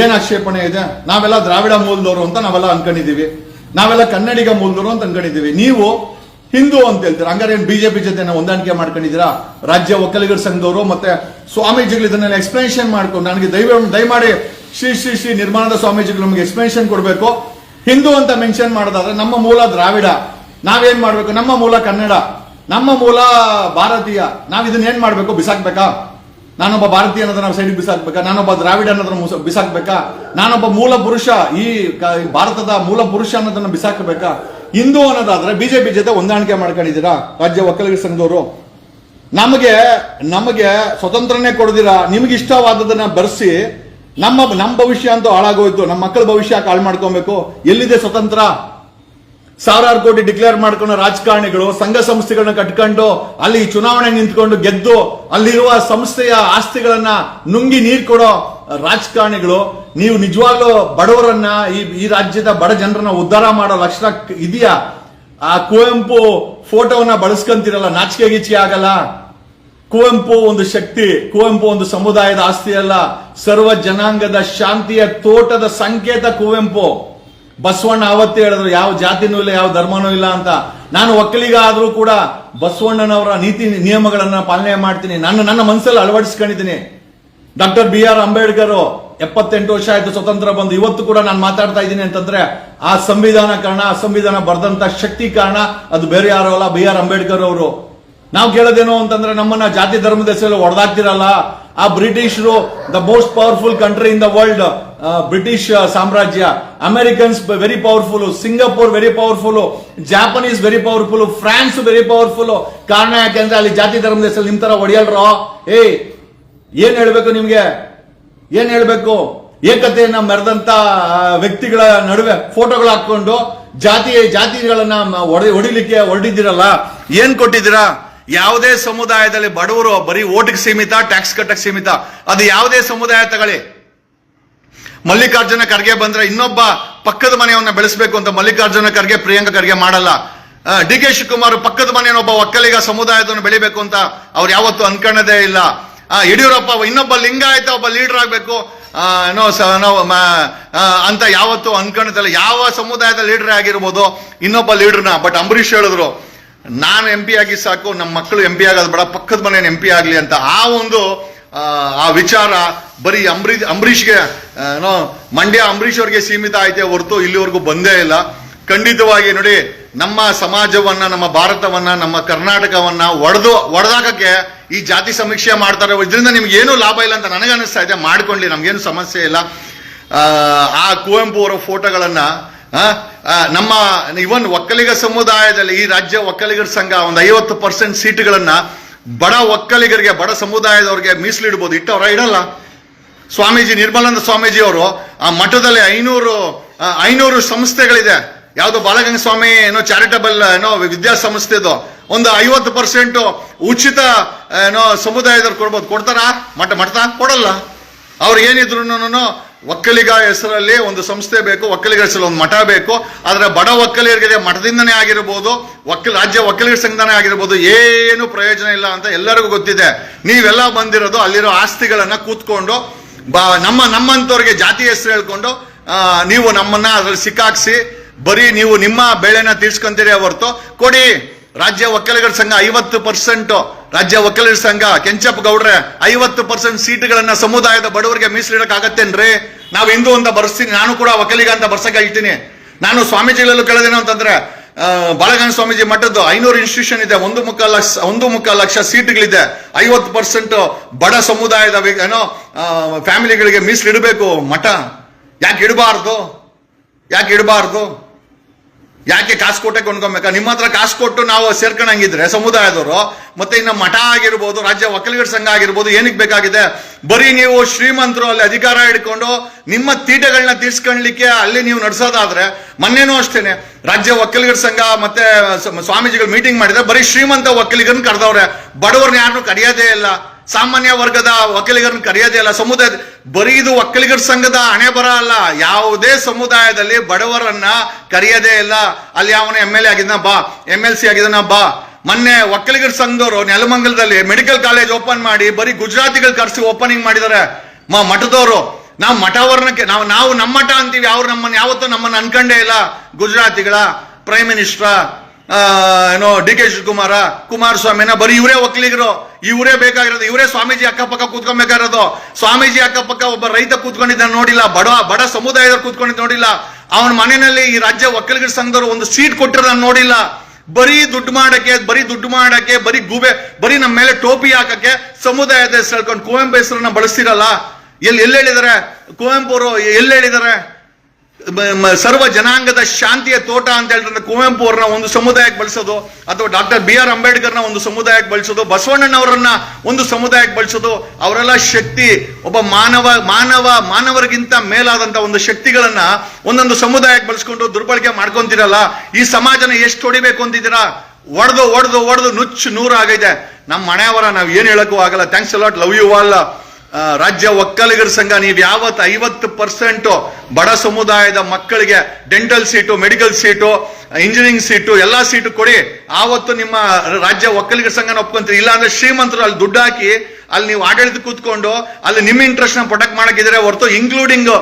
ಏನು ಆಕ್ಷೇಪಣೆ ಇದೆ? ನಾವೆಲ್ಲ ದ್ರಾವಿಡ ಮೂಲದವರು ಅಂತ ನಾವೆಲ್ಲ ಅನ್ಕೊಂಡಿದ್ದೀವಿ. ನಾವೆಲ್ಲ ಕನ್ನಡಿಗ ಮೂಲದವರು ಅಂತ ಅನ್ಕೊಂಡಿದ್ದೀವಿ. ನೀವು ಹಿಂದೂ ಅಂತ ಹೇಳ್ತಾರೆ. ಹಂಗಾರೆ ಏನ್ ಬಿಜೆಪಿ ಜೊತೆ ಹೊಂದಾಣಿಕೆ ಮಾಡ್ಕೊಂಡಿದ್ದೀರಾ? ರಾಜ್ಯ ಒಕ್ಕಲಿಗರ ಸಂಘದವರು ಮತ್ತೆ ಸ್ವಾಮೀಜಿಗಳು ಇದನ್ನೆಲ್ಲ ಎಕ್ಸ್ಪ್ಲನೇಷನ್ ಮಾಡ್ಕೊಂಡು ನನಗೆ ದಯವ ದಯಮಾಡಿ ಶ್ರೀ ಶ್ರೀ ಶ್ರೀ ನಿರ್ಮಾಣದ ಸ್ವಾಮೀಜಿಗಳು ನಮಗೆ ಎಕ್ಸ್ಪ್ಲನೇಷನ್ ಕೊಡಬೇಕು. ಹಿಂದೂ ಅಂತ ಮೆನ್ಷನ್ ಮಾಡೋದಾದ್ರೆ ನಮ್ಮ ಮೂಲ ದ್ರಾವಿಡ. ನಾವೇನ್ ಮಾಡ್ಬೇಕು? ನಮ್ಮ ಮೂಲ ಕನ್ನಡ. ನಮ್ಮ ಮೂಲ ಭಾರತೀಯ. ನಾವ್ ಇದನ್ನ ಏನ್ ಮಾಡ್ಬೇಕು? ಬಿಸಾಕ್ಬೇಕಾ? ನಾನೊಬ್ಬ ಭಾರತೀಯ ಅನ್ನೋದನ್ನ ನಾವು ಸೈಡಿಗೆ ಬಿಸಾಕ್ಬೇಕಾ? ನಾನೊಬ್ಬ ದ್ರಾವಿಡ ಅನ್ನೋದನ್ನ ಬಿಸಾಕ್ಬೇಕಾ? ನಾನೊಬ್ಬ ಮೂಲ ಪುರುಷ ಈ ಭಾರತದ ಮೂಲ ಪುರುಷ ಅನ್ನೋದನ್ನ ಬಿಸಾಕಬೇಕಾ? ಹಿಂದೂ ಅನ್ನೋದಾದ್ರೆ ಬಿಜೆಪಿ ಜೊತೆ ಹೊಂದಾಣಿಕೆ ಮಾಡ್ಕೊಂಡಿದ್ದೀರಾ? ರಾಜ್ಯ ಒಕ್ಕಲಿಗರ ಸಂಘದವರು. ನಮಗೆ ನಮಗೆ ಸ್ವತಂತ್ರನೇ ಕೊಡದಿರಾ? ನಿಮ್ಗೆ ಇಷ್ಟವಾದದನ್ನ ಬರೆಸಿ ನಮ್ಮ ನಮ್ಮ ಭವಿಷ್ಯ ಅಂತೂ ಹಾಳಾಗೋಯ್ತು. ನಮ್ಮ ಮಕ್ಕಳ ಭವಿಷ್ಯ ಹಾಳು ಮಾಡ್ಕೊಬೇಕು. ಎಲ್ಲಿದೆ ಸ್ವತಂತ್ರ? ಸಾವಿರಾರು ಕೋಟಿ ಡಿಕ್ಲೇರ್ ಮಾಡ್ಕೊಂಡು ರಾಜಕಾರಣಿಗಳು, ಸಂಘ ಸಂಸ್ಥೆಗಳನ್ನ ಕಟ್ಕೊಂಡು ಅಲ್ಲಿ ಚುನಾವಣೆ ನಿಂತ್ಕೊಂಡು ಗೆದ್ದು ಅಲ್ಲಿರುವ ಸಂಸ್ಥೆಯ ಆಸ್ತಿಗಳನ್ನ ನುಂಗಿ ನೀರು ಕೊಡೋ ರಾಜಕಾರಣಿಗಳು, ನೀವು ನಿಜವಾಗ್ಲೂ ಬಡವರನ್ನ, ಈ ಈ ರಾಜ್ಯದ ಬಡ ಜನರನ್ನ ಉದ್ಧಾರ ಮಾಡೋ ಲಕ್ಷಣ ಇದೆಯಾ? ಆ ಕುವೆಂಪು ಫೋಟೋವನ್ನ ಬಳಸ್ಕೊಂತಿರಲ್ಲ, ನಾಚಿಕೆ ಗೀಚಿಕೆ ಆಗಲ್ಲ? ಕುವೆಂಪು ಒಂದು ಶಕ್ತಿ, ಕುವೆಂಪು ಒಂದು ಸಮುದಾಯದ ಆಸ್ತಿ ಅಲ್ಲ. ಸರ್ವ ಜನಾಂಗದ ಶಾಂತಿಯ ತೋಟದ ಸಂಕೇತ ಕುವೆಂಪು. ಬಸವಣ್ಣ ಅವತ್ತೇ ಹೇಳಿದ್ರು, ಯಾವ ಜಾತಿನೂ ಇಲ್ಲ, ಯಾವ ಧರ್ಮನೂ ಇಲ್ಲ ಅಂತ. ನಾನು ಒಕ್ಕಲಿಗ ಆದರೂ ಕೂಡ ಬಸವಣ್ಣನವರ ನೀತಿ ನಿಯಮಗಳನ್ನ ಪಾಲನೆ ಮಾಡ್ತೀನಿ. ನಾನು ನನ್ನ ಮನಸ್ಸಲ್ಲಿ ಅಳವಡಿಸ್ಕೊಂಡಿದ್ದೀನಿ. ಡಾಕ್ಟರ್ ಬಿ ಆರ್ ಅಂಬೇಡ್ಕರ್ ಎಪ್ಪತ್ತೆಂಟು ವರ್ಷ ಆಯ್ತು ಸ್ವತಂತ್ರ ಬಂದು ಇವತ್ತು ಕೂಡ ನಾನು ಮಾತಾಡ್ತಾ ಇದ್ದೀನಿ ಅಂತಂದ್ರೆ ಆ ಸಂವಿಧಾನ ಕಾರಣ, ಆ ಸಂವಿಧಾನ ಬರೆದಂತ ಶಕ್ತಿ ಕಾರಣ, ಅದು ಬೇರೆ ಯಾರು ಅಲ್ಲ, ಬಿ ಆರ್ ಅಂಬೇಡ್ಕರ್ ಅವರು. ನಾವು ಕೇಳೋದೇನು ಅಂತಂದ್ರೆ ನಮ್ಮನ್ನ ಜಾತಿ ಧರ್ಮದ ಹೆಸರಲ್ಲಿ ಹೊಡೆದಾಕ್ತಿರಲ್ಲ ಆ ಬ್ರಿಟಿಷರು the most powerful country in the world British ಸಾಮ್ರಾಜ್ಯ. Americans very powerful Singapore very powerful Japanese very powerful France very powerful ಕಾರಣ ಯಾಕೆಂದ್ರೆ ಅಲ್ಲಿ ಜಾತಿ ಧರ್ಮದ ಹೆಸರಲ್ಲಿ ನಿಮ್ ತರ ಹೊಡೆಯಲ್ರೋ ಏಯ್ ಏನ್ ಹೇಳ್ಬೇಕು ನಿಮ್ಗೆ? ಏನ್ ಹೇಳ್ಬೇಕು? ಏಕತೆಯನ್ನ ಮರೆದಂತ ವ್ಯಕ್ತಿಗಳ ನಡುವೆ ಫೋಟೋಗಳು ಹಾಕೊಂಡು ಜಾತಿ, ಜಾತಿಗಳನ್ನ ಹೊಡಿಲಿಕ್ಕೆ ಹೊರಡಿದ್ದೀರಲ್ಲ ಏನ್ ಕೊಟ್ಟಿದ್ದೀರಾ? ಯಾವುದೇ ಸಮುದಾಯದಲ್ಲಿ ಬಡವರು ಬರೀ ಓಟಿಗೆ ಸೀಮಿತ, ಟ್ಯಾಕ್ಸ್ ಕಟ್ಟಕ್ಕೆ ಸೀಮಿತ. ಅದು ಯಾವುದೇ ಸಮುದಾಯ ತಗೊಳ್ಳಿ. ಮಲ್ಲಿಕಾರ್ಜುನ ಖರ್ಗೆ ಬಂದ್ರೆ ಇನ್ನೊಬ್ಬ ಪಕ್ಕದ ಮನೆಯವನ್ನ ಬೆಳೆಸಬೇಕು ಅಂತ ಮಲ್ಲಿಕಾರ್ಜುನ ಖರ್ಗೆ, ಪ್ರಿಯಾಂಕ ಖರ್ಗೆ ಮಾಡಲ್ಲ. ಡಿ ಕೆ ಶಿವಕುಮಾರ್ ಪಕ್ಕದ ಮನೆಯನ್ನೊಬ್ಬ ಒಕ್ಕಲಿಗ ಸಮುದಾಯದನ್ನು ಬೆಳಿಬೇಕು ಅಂತ ಅವ್ರು ಯಾವತ್ತೂ ಅನ್ಕೊಳ್ಳೋದೇ ಇಲ್ಲ. ಆ, ಯಡಿಯೂರಪ್ಪ ಇನ್ನೊಬ್ಬ ಲಿಂಗಾಯತ ಒಬ್ಬ ಲೀಡರ್ ಆಗಬೇಕು. ಏನೋ ಮ- ಅಂತ ಯಾವತ್ತು ಅನ್ಕೊಂಡಿದ್ದಲ್ಲ ಯಾವ ಸಮುದಾಯದ ಲೀಡರ್ ಆಗಿರ್ಬೋದು ಇನ್ನೊಬ್ಬ ಲೀಡರ್ನ ಬಟ್ ಅಂಬರೀಷ್ ಹೇಳಿದ್ರು ನಾನು ಎಂ ಆಗಿ ಸಾಕು ನಮ್ಮ ಮಕ್ಕಳು ಎಂ ಪಿ ಆಗೋದು ಬೇಡ ಪಕ್ಕದ ಮನೆ ಎಂ ಆಗಲಿ ಅಂತ. ಆ ಒಂದು ಆ ವಿಚಾರ ಬರೀ ಅಂಬರೀ ಅಂಬರೀಷ್ಗೆ ಏನೋ ಮಂಡ್ಯ ಅಂಬರೀಷ್ ಅವ್ರಿಗೆ ಸೀಮಿತ ಆಯ್ತೆ ಹೊರತು ಇಲ್ಲಿವರೆಗೂ ಬಂದೇ ಇಲ್ಲ. ಖಂಡಿತವಾಗಿ ನೋಡಿ ನಮ್ಮ ಸಮಾಜವನ್ನ ನಮ್ಮ ಭಾರತವನ್ನ ನಮ್ಮ ಕರ್ನಾಟಕವನ್ನ ಒಡೆದು ಒಡೆದಾಕಕ್ಕೆ ಈ ಜಾತಿ ಸಮೀಕ್ಷೆ ಮಾಡ್ತಾರೆ. ಇದರಿಂದ ನಿಮ್ಗೆ ಏನು ಲಾಭ ಇಲ್ಲ ಅಂತ ನನಗೆ ಅನಿಸ್ತಾ ಇದೆ. ಮಾಡ್ಕೊಳ್ಳಿ ನಮ್ಗೇನು ಸಮಸ್ಯೆ ಇಲ್ಲ. ಆ, ಕುವೆಂಪು ಅವರ ಫೋಟೋಗಳನ್ನ ನಮ್ಮ ಇವನ್ ಒಕ್ಕಲಿಗ ಸಮುದಾಯದಲ್ಲಿ ಈ ರಾಜ್ಯ ಒಕ್ಕಲಿಗರ ಸಂಘ ಒಂದು ಐವತ್ತು ಪರ್ಸೆಂಟ್ ಸೀಟುಗಳನ್ನ ಬಡ ಒಕ್ಕಲಿಗರಿಗೆ ಬಡ ಸಮುದಾಯದವ್ರಿಗೆ ಮೀಸಲಿಡ್ಬೋದು. ಇಟ್ಟವ್ರ ಇಡಲ್ಲ. ಸ್ವಾಮೀಜಿ ನಿರ್ಮಲಾನಂದ ಸ್ವಾಮೀಜಿ ಅವರು ಆ ಮಠದಲ್ಲಿ ಐನೂರು ಐನೂರು ಸಂಸ್ಥೆಗಳಿದೆ. ಯಾವುದು ಬಾಲಗಂಗ ಸ್ವಾಮಿ ಏನೋ ಚಾರಿಟಬಲ್ ಏನೋ ವಿದ್ಯಾಸಂಸ್ಥೆದು ಒಂದು ಐವತ್ತು ಪರ್ಸೆಂಟ್ ಉಚಿತ, ಏನೋ ಸಮುದಾಯದವ್ರು ಕೊಡ್ಬೋದು. ಕೊಡ್ತಾರಾ? ಮಠ ಮಠ ಕೊಡಲ್ಲ. ಅವ್ರು ಏನಿದ್ರು ಒಕ್ಕಲಿಗ ಹೆಸರಲ್ಲಿ ಒಂದು ಸಂಸ್ಥೆ ಬೇಕು ಒಕ್ಕಲಿಗ ಹೆಸರಲ್ಲಿ ಒಂದು ಮಠ ಬೇಕು. ಆದರೆ ಬಡ ಒಕ್ಕಲಿಗರಿಗೆ ಮಠದಿಂದನೇ ಆಗಿರ್ಬೋದು, ಒಕ್ಕ, ರಾಜ್ಯ ಒಕ್ಕಲಿಗರ ಸಂಘದನೇ ಆಗಿರ್ಬೋದು, ಏನು ಪ್ರಯೋಜನ ಇಲ್ಲ ಅಂತ ಎಲ್ಲರಿಗೂ ಗೊತ್ತಿದೆ. ನೀವೆಲ್ಲ ಬಂದಿರೋದು ಅಲ್ಲಿರೋ ಆಸ್ತಿಗಳನ್ನ ಕೂತ್ಕೊಂಡು, ಬಾ, ನಮ್ಮ ನಮ್ಮಂಥವ್ರಿಗೆ ಜಾತಿ ಹೆಸರು ಹೇಳ್ಕೊಂಡು ನೀವು ನಮ್ಮನ್ನ ಅದ್ರಲ್ಲಿ ಸಿಕ್ಕಾಕ್ಸಿ ಬರೀ ನೀವು ನಿಮ್ಮ ಬೆಳೆನ ತೀರ್ಸ್ಕೊಂತೀರಿ ಹೊರತು ಕೊಡಿ. ರಾಜ್ಯ ಒಕ್ಕಲಿಗರ ಸಂಘ ಐವತ್ತು ಪರ್ಸೆಂಟ್ ರಾಜ್ಯ ಒಕ್ಕಲಿಗರ ಸಂಘ ಕೆಂಚಪ್ಪ ಗೌಡ್ರೆ ಐವತ್ತು ಪರ್ಸೆಂಟ್ ಸೀಟ್ಗಳನ್ನ ಸಮುದಾಯದ ಬಡವರಿಗೆ ಮೀಸಲಿಡಕ್ ಆಗತ್ತೇನ್ರಿ ನಾವು ಹಿಂದೂ ಅಂತ ಬರ್ಸ್ತೀನಿ ನಾನು ಕೂಡ ಒಕ್ಕಲಿಗ ಅಂತ ಬರ್ಸಕ್ ಹೇಳ್ತೀನಿ. ನಾನು ಸ್ವಾಮೀಜಿಗಳಲ್ಲೂ ಕೇಳೋದೇನು ಅಂತಂದ್ರೆ ಆ, ಬಾಳಗಂಗ ಸ್ವಾಮೀಜಿ ಮಠದ್ದು ಐನೂರು ಇನ್ಸ್ಟಿಟ್ಯೂಷನ್ ಇದೆ ಒಂದು ಮುಕ್ಕಾಲು ಲಕ್ಷ ಒಂದು ಮುಕ್ಕಾಲು ಲಕ್ಷ ಸೀಟ್ಗಳಿದೆ. ಐವತ್ತು ಪರ್ಸೆಂಟ್ ಬಡ ಸಮುದಾಯದ ಏನೋ ಫ್ಯಾಮಿಲಿಗಳಿಗೆ ಮೀಸಲಿಡಬೇಕು ಮಠ. ಯಾಕೆ ಇಡಬಾರ್ದು? ಯಾಕೆ ಇಡಬಾರ್ದು? ಯಾಕೆ ಕಾಸು ಕೊಟ್ಟೆ ಕೊಂಡ್ಕೊಬೇಕಾ? ನಿಮ್ಮ ಹತ್ರ ಕಾಸು ಕೊಟ್ಟು ನಾವು ಸೇರ್ಕೊಂಡಂಗಿದ್ರೆ ಸಮುದಾಯದವರು, ಮತ್ತೆ ಇನ್ನು ಮಠ ಆಗಿರ್ಬೋದು, ರಾಜ್ಯ ಒಕ್ಕಲಿಗರ ಸಂಘ ಆಗಿರ್ಬೋದು, ಏನಕ್ಕೆ ಬೇಕಾಗಿದೆ? ಬರೀ ನೀವು ಶ್ರೀಮಂತರು ಅಲ್ಲಿ ಅಧಿಕಾರ ಹಿಡ್ಕೊಂಡು ನಿಮ್ಮ ತೀಟಗಳನ್ನ ತೀರ್ಸ್ಕೊಳ್ಲಿಕ್ಕೆ ಅಲ್ಲಿ ನೀವು ನಡೆಸೋದಾದ್ರೆ ಮೊನ್ನೆನೂ ಅಷ್ಟೇನೆ. ರಾಜ್ಯ ಒಕ್ಕಲಿಗರ ಸಂಘ ಮತ್ತೆ ಸ್ವಾಮೀಜಿಗಳು ಮೀಟಿಂಗ್ ಮಾಡಿದ್ರೆ ಬರೀ ಶ್ರೀಮಂತ ಒಕ್ಕಲಿಗರನ್ನ ಕರೆದವ್ರೆ. ಬಡವ್ರನ್ನ ಯಾರನ್ನು ಕರೆಯೋದೇ ಇಲ್ಲ. ಸಾಮಾನ್ಯ ವರ್ಗದ ಒಕ್ಕಲಿಗರನ್ನ ಕರೆಯೋದೇ ಇಲ್ಲ ಸಮುದಾಯ ಬರೀ ಇದು ಒಕ್ಕಲಿಗರ ಸಂಘದ ಹಣೆ ಬರ ಅಲ್ಲ. ಯಾವುದೇ ಸಮುದಾಯದಲ್ಲಿ ಬಡವರನ್ನ ಕರೆಯೋದೇ ಇಲ್ಲ. ಅಲ್ಲಿ ಅವನು ಎಂ ಎಲ್ ಎ ಆಗಿದ್ನ ಬಾ. ಎಂ ಎಲ್ ಸಿ ಆಗಿದ್ದಾನ, ಬಾ. ಮೊನ್ನೆ ಒಕ್ಕಲಿಗರ ಸಂಘದವರು ನೆಲಮಂಗಲದಲ್ಲಿ ಮೆಡಿಕಲ್ ಕಾಲೇಜ್ ಓಪನ್ ಮಾಡಿ, ಬರೀ ಗುಜರಾತಿಗಳು ಕರೆಸಿ ಓಪನಿಂಗ್ ಮಾಡಿದ್ದಾರೆ. ಮ, ಮಠದವರು. ನಾವು ಮಠವರ್ಣಕ್ಕೆ, ನಾವು ನಾವು ನಮ್ಮ ಮಠ ಅಂತೀವಿ, ಅವ್ರು ನಮ್ಮನ್ನ, ಯಾವತ್ತೂ ನಮ್ಮನ್ನ ಅನ್ಕಂಡೇ ಇಲ್ಲ. ಗುಜರಾತಿಗಳ ಪ್ರೈಮ್ ಮಿನಿಸ್ಟ್ರ ಏನೋ ಡಿ ಕೆ ಶಿವಕುಮಾರ, ಕುಮಾರಸ್ವಾಮಿನ ಬರೀ ಇವರೇ ಒಕ್ಕಲಿಗರು. ಇವರೇ ಬೇಕಾಗಿರೋದು, ಇವರೇ ಸ್ವಾಮೀಜಿ ಅಕ್ಕಪಕ್ಕ ಕೂತ್ಕೊಬೇಕಾಗಿರೋದು. ಸ್ವಾಮೀಜಿ ಅಕ್ಕಪಕ್ಕ ಒಬ್ಬ ರೈತ ಕೂತ್ಕೊಂಡಿದ್ದ ನೋಡಿಲ್ಲ, ಬಡ ಬಡ ಸಮುದಾಯದವ್ರು ಕೂತ್ಕೊಂಡಿದ್ದ ನೋಡಿಲ್ಲ. ಅವನ ಮನೆಯಲ್ಲಿ ಈ ರಾಜ್ಯ ಒಕ್ಕಲಿಗರ ಸಂಘದವರು ಒಂದು ಸೀಟ್ ಕೊಟ್ಟಿರೋದನ್ನ ನೋಡಿಲ್ಲ. ಬರೀ ದುಡ್ಡು ಮಾಡಕ್ಕೆ, ಬರೀ ದುಡ್ಡು ಮಾಡಕ್ಕೆ, ಬರೀ ಗೂಬೆ, ಬರೀ ನಮ್ಮ ಮೇಲೆ ಟೋಪಿ ಹಾಕಕ್ಕೆ ಸಮುದಾಯದ ಹೆಸರು ಹೇಳ್ಕೊಂಡು ಕುವೆಂಪು ಹೆಸರನ್ನ ಬಳಸ್ತಿರಲ್ಲ. ಎಲ್ಲಿ ಎಲ್ಲಿ ಕುವೆಂಪು ಅವರು ಎಲ್ಲಿ ಮ- ಸರ್ವ ಜನಾಂಗದ ಶಾಂತಿಯ ತೋಟ ಅಂತ ಹೇಳಿದ್ರೆ ಕುವೆಂಪು ಅವ್ರನ್ನ ಒಂದು ಸಮುದಾಯಕ್ಕೆ ಬಳಸೋದು, ಅಥವಾ ಡಾಕ್ಟರ್ ಬಿ ಆರ್ ಅಂಬೇಡ್ಕರ್ನ ಒಂದು ಸಮುದಾಯಕ್ಕೆ ಬಳಸೋದು, ಬಸವಣ್ಣನವರನ್ನ ಒಂದು ಸಮುದಾಯಕ್ಕೆ ಬಳಸೋದು, ಅವರೆಲ್ಲ ಶಕ್ತಿ, ಒಬ್ಬ ಮಾನವ ಮಾನವ, ಮಾನವರಿಗಿಂತ ಮೇಲಾದಂತ ಒಂದು ಶಕ್ತಿಗಳನ್ನ ಒಂದೊಂದು ಸಮುದಾಯಕ್ಕೆ ಬಳಸ್ಕೊಂಡು ದುರ್ಬಳಕೆ ಮಾಡ್ಕೊಂತೀರಲ್ಲ, ಈ ಸಮಾಜನ ಎಷ್ಟು ಹೊಡಿಬೇಕು ಅಂತಿದ್ದೀರಾ? ಒಡೆದು ಒಡೆದು ಒಡೆದು ನುಚ್ಚು ನೂರು ಆಗೈತೆ ನಮ್ಮ ಮನೆಯವರ ನಾವು ಏನು ಹೇಳಕ್ಕೂ ಆಗಲ್ಲ. Thanks a lot love you all ರಾಜ್ಯ ಒಕ್ಕಲಿಗರ ಸಂಘ, ನೀವು ಯಾವತ್ತು ಐವತ್ತು ಪರ್ಸೆಂಟು ಬಡ ಸಮುದಾಯದ ಮಕ್ಕಳಿಗೆ dental seat, medical seat, engineering seat, ಎಲ್ಲಾ ಸೀಟು ಕೊಡಿ. ಆವತ್ತು ನಿಮ್ಮ ರಾಜ್ಯ ಒಕ್ಕಲಿಗರ ಸಂಘನ ಒಪ್ಕೊಂತೀರಿ. ಇಲ್ಲ ಅಂದ್ರೆ ಶ್ರೀಮಂತರು ಅಲ್ಲಿ ದುಡ್ಡು ಹಾಕಿ ಅಲ್ಲಿ ನೀವು ಆಡಳಿತ ಕೂತ್ಕೊಂಡು ಅಲ್ಲಿ ನಿಮ್ಮ ಇಂಟ್ರೆಸ್ಟ್ನ ಪ್ರೊಟೆಕ್ಟ್ ಮಾಡೋಕ್ಕಿದ್ರೆ ಹೊರತು ಇನ್ಕ್ಲೂಡಿಂಗ್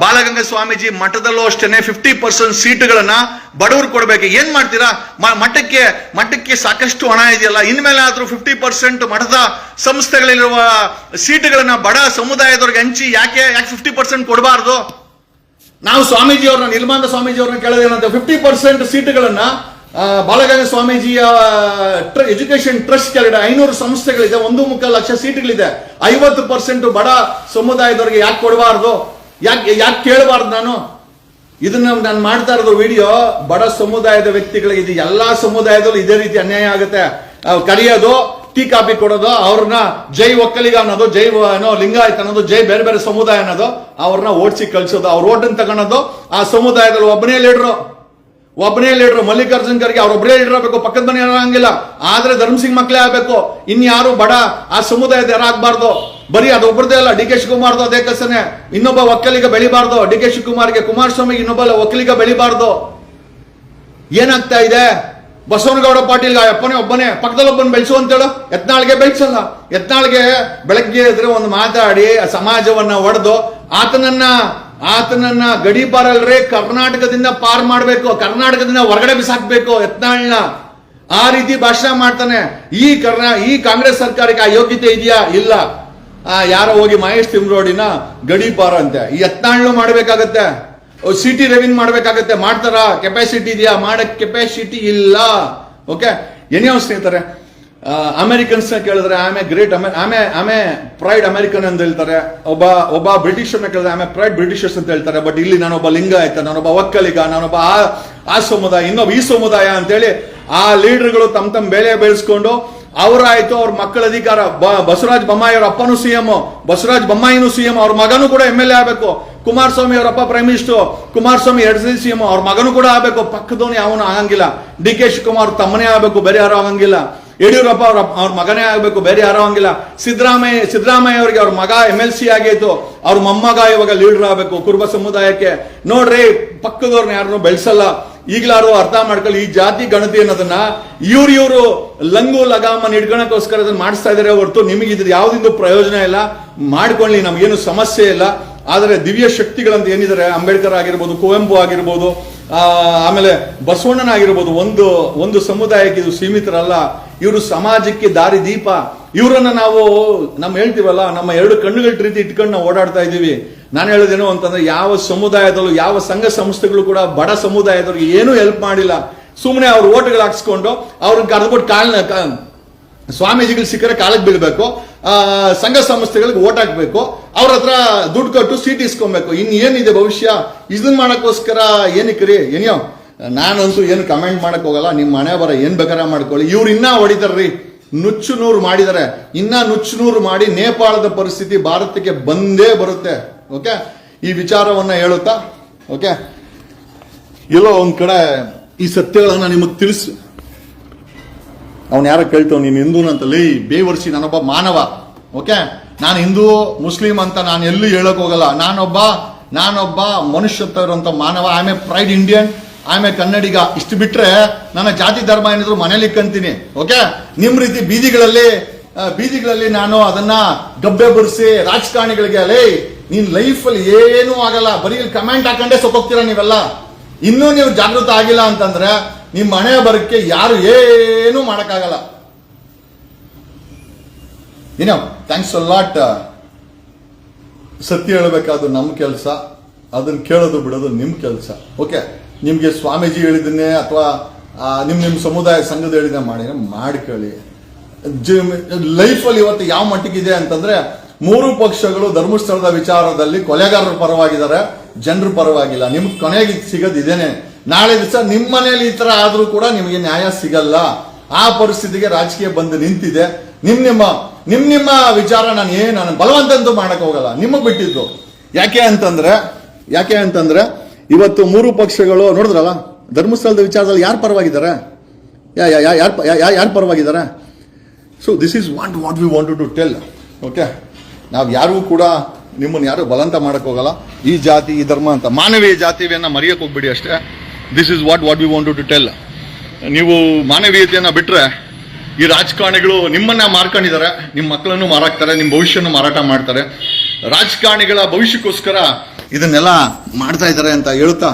ಬಾಲಗಂಗಾ ಸ್ವಾಮೀಜಿ ಮಠದಲ್ಲೂ ಅಷ್ಟೇನೆ ಫಿಫ್ಟಿ ಪರ್ಸೆಂಟ್ ಸೀಟುಗಳನ್ನ ಬಡವರು ಕೊಡ್ಬೇಕು. ಏನ್ ಮಾಡ್ತೀರಾ? ಮಠಕ್ಕೆ ಮಠಕ್ಕೆ ಸಾಕಷ್ಟು ಹಣ ಇದೆಯಲ್ಲ ಇನ್ಮೇಲೆ ಆದ್ರೂ ಫಿಫ್ಟಿ ಪರ್ಸೆಂಟ್ ಮಠದ ಸಂಸ್ಥೆಗಳಲ್ಲಿರುವ ಸೀಟುಗಳನ್ನ ಬಡ ಸಮುದಾಯದವ್ರಿಗೆ ಹಂಚಿ ಯಾಕೆ ಯಾಕೆ ಫಿಫ್ಟಿ ಪರ್ಸೆಂಟ್ ಕೊಡಬಾರ್ದು? ನಾವು ಸ್ವಾಮೀಜಿ ಅವ್ರನ್ನ ನಿರ್ಮಾಂಧ ಸ್ವಾಮೀಜಿ ಅವ್ರನ್ನ ಕೇಳೋದೇನಂತ ಫಿಫ್ಟಿ ಪರ್ಸೆಂಟ್ ಸೀಟುಗಳನ್ನ ಬಾಲಗಂಗಾ ಸ್ವಾಮೀಜಿಯ ಎಜುಕೇಶನ್ ಟ್ರಸ್ಟ್ ಕೆಳಗಡೆ ಐನೂರು ಸಂಸ್ಥೆಗಳಿದೆ, ಒಂದು ಮುಕ್ಕಾಲು ಲಕ್ಷ ಸೀಟ್ಗಳಿದೆ. ಐವತ್ತು ಪರ್ಸೆಂಟ್ ಬಡ ಸಮುದಾಯದವರಿಗೆ ಯಾಕೆ ಕೊಡಬಾರ್ದು? ಯಾಕೆ ಯಾಕೆ ಕೇಳಬಾರ್ದು ನಾನು? ಇದನ್ನ ನಾನು ಮಾಡ್ತಾ ಇರೋದು ವಿಡಿಯೋ ಬಡ ಸಮುದಾಯದ ವ್ಯಕ್ತಿಗಳಿಗೆ ಇದು ಎಲ್ಲಾ ಸಮುದಾಯದಲ್ಲೂ ಇದೇ ರೀತಿ ಅನ್ಯಾಯ ಆಗುತ್ತೆ. ಕರೆಯೋದು, ಟೀ ಕಾಪಿ ಕೊಡೋದು, ಅವ್ರನ್ನ ಜೈ ಒಕ್ಕಲಿಗ ಅನ್ನೋದು, ಜೈ ಏನೋ ಲಿಂಗಾಯತ ಅನ್ನೋದು, ಜೈ ಬೇರೆ ಬೇರೆ ಸಮುದಾಯ ಅನ್ನೋದು, ಅವ್ರನ್ನ ಓಡಿಸಿ ಕಳಿಸೋದು, ಅವ್ರ ಓಟನ್ ತಗೊಳೋದು, ಆ ಸಮುದಾಯದಲ್ಲಿ ಒಬ್ಬನೇ ಲೀಡ್ರು. ಒಬ್ಬನೇ ಲೀಡ್ರು, ಮಲ್ಲಿಕಾರ್ಜುನ್ ಖರ್ಗೆ ಅವ್ರೊಬ್ಬರೇ ಲೀಡರ್ ಆಗಬೇಕು, ಪಕ್ಕದ ಮನೆ ಆಗಂಗಿಲ್ಲ ಆದ್ರೆ ಧರ್ಮಸಿಂಗ್ ಮಕ್ಕಳೇ ಆಗ್ಬೇಕು. ಇನ್ಯಾರು ಬಡ ಆ ಸಮುದಾಯದ ಯಾರು ಆಗ್ಬಾರ್ದು? ಬರೀ ಅದು ಒಬ್ಬರದೇ ಅಲ್ಲ, ಡಿ ಕೆ ಶಿವಕುಮಾರ್ದು ಅದೇ ಕಸನೆ ಇನ್ನೊಬ್ಬ ಒಕ್ಕಲಿಗ ಬೆಳಿಬಾರ್ದು, ಡಿ ಕೆ ಶಿವಕುಮಾರ್ಗೆ ಕುಮಾರಸ್ವಾಮಿಗೆ ಇನ್ನೊಬ್ಬ ಒಕ್ಕಲಿಗ ಬೆಳಿಬಾರ್ದು. ಏನಾಗ್ತಾ ಇದೆ? ಬಸವನಗೌಡ ಪಾಟೀಲ್ ಅಪ್ಪನೇ ಒಬ್ಬನೇ, ಪಕ್ಕದಲ್ಲಿ ಒಬ್ಬನ ಬೆಳೆಸು ಅಂತೇಳು ಎತ್ನಾಳ್ಗೆ ಬೆಳೆಸಲ್ಲ. ಎತ್ನಾಳ್ಗೆ ಬೆಳಗ್ಗೆ ಎದ್ರೆ ಒಂದು ಮಾತಾಡಿ ಸಮಾಜವನ್ನ ಒಡೆದು, ಆತನನ್ನ ಆತನನ್ನ ಗಡಿ ಪಾರಲ್ರಿ ಕರ್ನಾಟಕದಿಂದ ಪಾರ್ ಮಾಡಬೇಕು, ಕರ್ನಾಟಕದಿಂದ ಹೊರಗಡೆ ಬಿಸಾಕ್ಬೇಕು ಯತ್ನಾಳ್ನ. ಆ ರೀತಿ ಭಾಷಣ ಮಾಡ್ತಾನೆ. ಈ ಕರ್ನಾ, ಈ ಕಾಂಗ್ರೆಸ್ ಸರ್ಕಾರಕ್ಕೆ ಆ ಯೋಗ್ಯತೆ ಇದೆಯಾ? ಇಲ್ಲ. ಯಾರೋ ಹೋಗಿ ಮಹೇಶ್ ತಿಮ್ರೋಡಿನ ಗಡಿ ಪಾರ ಅಂತೆ. ಈ ಯತ್ನಾಳ್ನು ಮಾಡ್ಬೇಕಾಗತ್ತೆ. ಸಿಟಿ ರೆವಿನ್ ಮಾಡಬೇಕಾಗತ್ತೆ. ಮಾಡ್ತಾರಾ? ಕೆಪಾಸಿಟಿ ಇದೆಯಾ? ಮಾಡಕ್ ಕೆಪಾಸಿಟಿ ಇಲ್ಲ. ಓಕೆ ಏನೇ ಸ್ನೇಹಿತರೆ ಅಮೆರಿಕನ್ಸ್ ಕೇಳಿದ್ರೆ ಆಮೆ ಗ್ರೇಟ್ ಆಮೆ ಆಮೆ ಪ್ರೈಡ್ ಅಮೆರಿಕನ್ ಅಂತ ಹೇಳ್ತಾರೆ. ಒಬ್ಬ ಒಬ್ಬ ಬ್ರಿಟಿಷರ್ನ ಕೇಳಿದ್ರೆ ಆಮೆ ಪ್ರೈಡ್ ಬ್ರಿಟಿಷರ್ಸ್ ಅಂತ ಹೇಳ್ತಾರೆ. ಬಟ್ ಇಲ್ಲಿ ನಾನೊಬ್ಬ ಲಿಂಗಾಯತ ನಾನೊಬ್ಬ ಒಕ್ಕಲಿಗ? ನಾನೊಬ್ಬ ಆ ಆ ಸಮುದಾಯ, ಇನ್ನೊಬ್ಬ ಈ ಸಮುದಾಯ ಅಂತೇಳಿ ಆ ಲೀಡರ್ಗಳು ತಮ್ಮ ತಮ್ಮ ಬೆಲೆ ಬೆಳೆಸ್ಕೊಂಡು ಅವರಾಯ್ತು, ಅವ್ರ ಮಕ್ಕಳ ಅಧಿಕಾರ. ಬಸವರಾಜ ಬೊಮ್ಮಾಯಿ ಅವ್ರ ಅಪ್ಪನು ಸಿಎಂ ಬಸವರಾಜ ಬೊಮ್ಮಾಯಿನೂ ಸಿಎಂ ಅವ್ರ ಮಗನೂ ಕೂಡ ಎಂ ಎಲ್ ಎ ಆಗಬೇಕು. ಕುಮಾರಸ್ವಾಮಿ ಅವರಪ್ಪ ಪ್ರೈಮ್ ಮಿನಿಸ್ಟರ್ ಕುಮಾರಸ್ವಾಮಿ ಎರಡ್ ಸಲ ಸಿಎಂ ಅವ್ರ ಮಗನೂ ಕೂಡ ಆಗಬೇಕು. ಪಕ್ಕದವನು ಯಾವನು ಆಗಂಗಿಲ್ಲ. ಡಿ ಕೆ ಶಿವಕುಮಾರ್ ತಮ್ಮನೇ ಆಗಬೇಕು, ಬೇರೆ ಯಾರು ಆಗಂಗಿಲ್ಲ. ಯಡಿಯೂರಪ್ಪ ಅವರ ಅವ್ರ ಮಗನೇ ಆಗಬೇಕು, ಬೇರೆ ಯಾರೋ ಆಗಂಗಿಲ್ಲ ಸಿದ್ದರಾಮಯ್ಯ ಸಿದ್ದರಾಮಯ್ಯ ಅವರಿಗೆ ಅವ್ರ ಮಗ ಎಂ ಎಲ್ ಸಿ ಆಗಿತ್ತು. ಅವ್ರ ಮೊಮ್ಮಗ ಇವಾಗ ಲೀಡರ್ ಆಗಬೇಕು, ಕುರುಬ ಸಮುದಾಯಕ್ಕೆ. ನೋಡ್ರಿ, ಪಕ್ಕದವ್ರನ್ನ ಯಾರನ್ನೂ ಬೆಳೆಸಲ್ಲ. ಈಗಲಾರು ಅರ್ಥ ಮಾಡ್ಕೊಳ್ಳಿ, ಈ ಜಾತಿ ಗಣತಿ ಅನ್ನೋದನ್ನ ಇವ್ರು ಇವರು ಲಂಗು ಲಗಾಮನ್ ಹಿಡ್ಕೊಳಕ್ಕೋಸ್ಕರ ಅದನ್ನ ಮಾಡಿಸ್ತಾ ಇದಾರೆ ಹೊರತು ನಿಮಗೆ ಇದ್ರ ಯಾವ್ದಿಂದ ಪ್ರಯೋಜನ ಇಲ್ಲ. ಮಾಡ್ಕೊಳ್ಳಿ, ನಮ್ಗೇನು ಸಮಸ್ಯೆ ಇಲ್ಲ. ಆದರೆ ದಿವ್ಯ ಶಕ್ತಿಗಳಂತ ಏನಿದ್ದಾರೆ ಅಂಬೇಡ್ಕರ್ ಆಗಿರ್ಬೋದು, ಕುವೆಂಪು ಆಗಿರ್ಬೋದು ಆಮೇಲೆ ಬಸವಣ್ಣನ ಆಗಿರ್ಬೋದು ಒಂದು ಒಂದು ಸಮುದಾಯಕ್ಕೆ ಇದು ಸೀಮಿತರಲ್ಲ. ಇವರು ಸಮಾಜಕ್ಕೆ ದಾರಿ ದೀಪ. ಇವರನ್ನ ನಾವು ನಮ್ಮ ಹೇಳ್ತೀವಲ್ಲ, ನಮ್ಮ ಎರಡು ಕಣ್ಣುಗಳ ರೀತಿ ಇಟ್ಕೊಂಡು ನಾವು ಓಡಾಡ್ತಾ ಇದ್ದೀವಿ. ನಾನು ಹೇಳೋದೇನು ಅಂತಂದ್ರೆ, ಯಾವ ಸಮುದಾಯದಲ್ಲೂ, ಯಾವ ಸಂಘ ಸಂಸ್ಥೆಗಳು ಕೂಡ ಬಡ ಸಮುದಾಯದವ್ರಿಗೆ ಏನೂ ಹೆಲ್ಪ್ ಮಾಡಿಲ್ಲ. ಸುಮ್ಮನೆ ಅವ್ರು ಓಟ್ಗಳು ಹಾಕ್ಸ್ಕೊಂಡು, ಅವ್ರಿಗೆ ಕರೆದ್ಬಿಟ್ಟು ಕಾಲ್ನ ಸ್ವಾಮೀಜಿಗಳು ಸಿಕ್ಕರೆ ಕಾಲಕ್ಕೆ ಬೀಳ್ಬೇಕು. ಸಂಘ ಸಂಸ್ಥೆಗಳಿಗೆ ಓಟ್ ಹಾಕ್ಬೇಕು. ಅವ್ರ ಹತ್ರ ದುಡ್ಡು ಕೊಟ್ಟು, ಸೀಟ್ ಇಸ್ಕೊಬೇಕು. ಇನ್ ಏನಿದೆ ಭವಿಷ್ಯ? ಇದನ್ನ ಮಾಡೋಕ್ಕೋಸ್ಕರ ಏನಕ್ಕೆ ರೀ ಏನೋ ನಾನಂತೂ ಏನು ಕಮೆಂಟ್ ಮಾಡಕ್ ಹೋಗಲ್ಲ ನಿಮ್ಮ ಮನೆ ಬರ ಏನ್ ಬೇಕಾರ ಮಾಡ್ಕೊಳ್ಳಿ. ಇವ್ರು ಇನ್ನ ಹೊಡಿತಾರ್ರಿ. ನುಚ್ಚು ನೂರು ಮಾಡಿದ್ದಾರೆ ಇನ್ನ ನುಚ್ಚು ನೂರು ಮಾಡಿ ನೇಪಾಳದ ಪರಿಸ್ಥಿತಿ ಭಾರತಕ್ಕೆ ಬಂದೇ ಬರುತ್ತೆ. ಓಕೆ? ಈ ವಿಚಾರವನ್ನ ಹೇಳುತ್ತಾ? ಓಕೆ? ಎಲ್ಲೋ ಒಂದ್ ಕಡೆ ಈ ಸತ್ಯಗಳನ್ನ ನಿಮಗೆ ತಿಳಿಸು ಅವನು ಯಾರ ಕೇಳ್ತಾವ್ ನೀನು ಹಿಂದೂನಂತ ಅಂತಲ್ಲಿ ಬೇವರ್ಸಿ ನಾನೊಬ್ಬ ಮಾನವ. ಓಕೆ? ನಾನು ಹಿಂದೂ, ಮುಸ್ಲಿಂ ಅಂತ ನಾನು ಎಲ್ಲೂ ಹೇಳಕ್ ಹೋಗಲ್ಲ. ನಾನೊಬ್ಬ ನಾನೊಬ್ಬ ಮನುಷ್ಯತ್ವ ಇರುವಂತ ಮಾನವ ಐ ಎ ಪ್ರೈಡ್ ಇಂಡಿಯನ್ ಆಮೇಲೆ ಕನ್ನಡಿಗ, ಇಷ್ಟು ಬಿಟ್ರೆ ನನ್ನ ಜಾತಿ ಧರ್ಮ ಏನಿದ್ರು ಮನೇಲಿ ಕಂತೀನಿ ಓಕೆ? ನಿಮ್ಮ ರೀತಿ ಬೀದಿಗಳಲ್ಲಿ ಬೀದಿಗಳಲ್ಲಿ ನಾನು ಅದನ್ನ ಗಬ್ಬೆ ಬಡಿಸಿ ರಾಜಕಾರಣಿಗಳಿಗೆ ಅಲೇ ನೀನ್ ಲೈಫಲ್ಲಿ ಏನೂ ಆಗಲ್ಲ, ಬರೀ ಕಮೆಂಟ್ ಹಾಕೊಂಡೇ ಸೊಕ್ಕೋಗ್ತೀರಾ ನೀವೆಲ್ಲ? ಇನ್ನೂ ನೀವು ಜಾಗೃತ ಆಗಿಲ್ಲ ಅಂತಂದ್ರೆ ನಿಮ್ಮ ಮನೆ ಬರಕ್ಕೆ ಯಾರು ಏನೂ ಮಾಡೋಕ್ಕಾಗಲ್ಲ. ಏನೋ ಥ್ಯಾಂಕ್ಸ್ ಲಾಟ್ ಸತ್ಯ ಹೇಳಬೇಕಾದ್ರು ನಮ್ಮ ಕೆಲಸ ಅದನ್ನ ಕೇಳೋದು ಬಿಡೋದು ನಿಮ್ಮ ಕೆಲಸ, ಓಕೆ? ನಿಮ್ಗೆ ಸ್ವಾಮೀಜಿ ಹೇಳಿದನ್ನೇ ಅಥವಾ ನಿಮ್ಮ ನಿಮ್ಮ ಸಮುದಾಯ ಸಂಘದ ಹೇಳಿದ ಮಾಡಿ ಮಾಡ್ಕೊಳ್ಳಿ ಲೈಫಲ್ಲಿ ಇವತ್ತು ಯಾವ ಮಟ್ಟಿಗಿದೆ ಅಂತಂದ್ರೆ, ಮೂರು ಪಕ್ಷಗಳು ಧರ್ಮಸ್ಥಳದ ವಿಚಾರದಲ್ಲಿ ಕೊಲೆಗಾರರ ಪರವಾಗಿದ್ದಾರೆ, ಜನರ ಪರವಾಗಿಲ್ಲ. ನಿಮ್ಗೆ ಕೊನೆಗೆ ಸಿಗೋದಿದೇನೆ ನಾಳೆ ದಿವಸ ನಿಮ್ಮ ಮನೇಲಿ ಈ ಥರ ಆದರೂ ಕೂಡ ನಿಮಗೆ ನ್ಯಾಯ ಸಿಗಲ್ಲ. ಆ ಪರಿಸ್ಥಿತಿಗೆ ರಾಜಕೀಯ ಬಂದು ನಿಂತಿದೆ. ನಿಮ್ಮ ನಿಮ್ಮ ನಿಮ್ಮ ನಿಮ್ಮ ವಿಚಾರ ನಾನು ಏನು, ನಾನು ಬಲವಂತಂತೂ ಮಾಡಕ್ ಹೋಗಲ್ಲ. ನಿಮಗೆ ಬಿಟ್ಟಿದ್ದು. ಯಾಕೆ ಅಂತಂದ್ರೆ ಯಾಕೆ ಅಂತಂದ್ರೆ ಇವತ್ತು ಮೂರು ಪಕ್ಷಗಳು, ನೋಡಿದ್ರಲ್ಲ? ಧರ್ಮಸ್ಥಳದ ವಿಚಾರದಲ್ಲಿ ಯಾರು ಪರವಾಗಿದ್ದಾರೆ? ಯಾರು ಯಾರು ಪರವಾಗಿದ್ದಾರೆ? So this is want what we want to tell okay ನಾವು ಯಾರಿಗೂ ಕೂಡ ನಿಮ್ಮನ್ನು ಯಾರು ಬಲಂತ ಮಾಡೋಕ್ಕೋಗಲ್ಲ ಈ ಜಾತಿ, ಈ ಧರ್ಮ ಅಂತ ಮಾನವೀಯ ಜಾತಿಯನ್ನು ಮರೆಯಕ್ಕೆ ಹೋಗ್ಬಿಡಿ ಅಷ್ಟೇ. This is what what we want to tell ನೀವು ಮಾನವೀಯತೆಯನ್ನ ಬಿಟ್ಟರೆ ಈ ರಾಜಕಾರಣಿಗಳು ನಿಮ್ಮನ್ನ ಮಾರ್ಕೊಂಡಿದ್ದಾರೆ. ನಿಮ್ಮ ಮಕ್ಕಳನ್ನು ಮಾರಾಕ್ತಾರೆ ನಿಮ್ಮ ಭವಿಷ್ಯವನ್ನು ಮಾರಾಟ ಮಾಡ್ತಾರೆ. ರಾಜಕಾರಣಿಗಳ ಭವಿಷ್ಯಕ್ಕೋಸ್ಕರ ಇದನ್ನೆಲ್ಲ ಮಾಡ್ತಾ ಇದ್ದಾರೆ ಅಂತ ಹೇಳ್ತಾ